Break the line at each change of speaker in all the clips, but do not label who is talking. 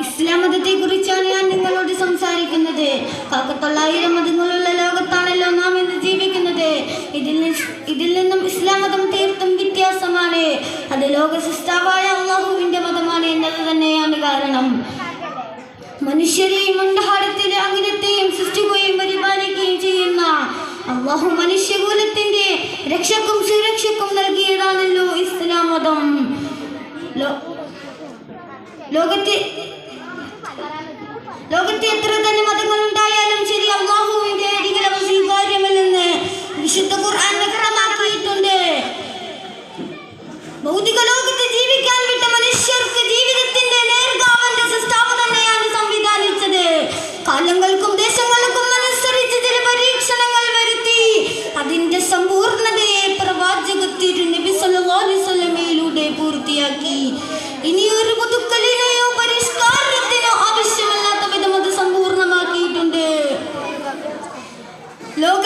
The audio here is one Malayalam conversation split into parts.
ഇസ്ലാം മതത്തെ കുറിച്ചാണ് ഞാൻ നിങ്ങളോട് സംസാരിക്കുന്നത്. കാക്കത്തൊള്ളായിരം മതങ്ങളുള്ള ലോകത്താണല്ലോ നാം ഇന്ന് ജീവിക്കുന്നത്. ഇതിൽ ഇതിൽ നിന്നും ഇസ്ലാം മതം തീർത്തും വ്യത്യാസമാണ്. അത് ലോക സൃഷ്ടാവായ അള്ളാഹുവിന്റെ മതമാണ് എന്നത് തന്നെയാണ് കാരണം. മനുഷ്യരെയും മണ്ഡഹാരത്തിലെ അഖിലത്തെയും സൃഷ്ടിക്കുകയും പരിപാലിക്കുകയും ചെയ്യുന്ന അള്ളാഹു മനുഷ്യകുലത്തിന്റെ രക്ഷക്കും സുരക്ഷക്കും നൽകിയതാണല്ലോ ഇസ്ലാം മതം. ലോ- ലോകത്തെ ലോകത്തെ എത്ര തന്നെ മതങ്ങൾ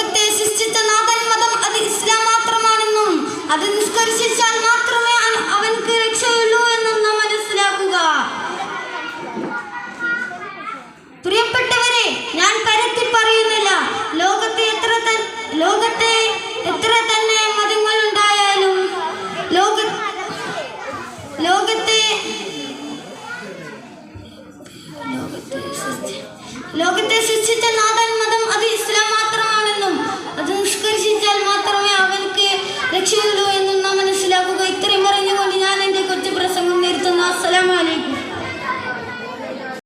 ലോകത്തെ സൃഷ്ടിച്ച നാഥൻ മതം അത് ഇസ്ലാം മാത്രമാണെന്നും അത് നിസ്കരിച്ചാൽ മാത്രമേ അവൻക്ക് രക്ഷയുള്ളൂ എന്നും നാം മനസ്സിലാക്കുക. പ്രിയപ്പെട്ടവരെ ഞാൻ പരത്തി പറയുന്നില്ല. ലോകത്തെ എത്ര ലോകത്തെ എത്ര തന്നെ മതങ്ങൾ ഉണ്ടായാലും ലോക ലോകത്തെ ലോകത്തെ സൃഷ്ടിച്ച നാഥൻ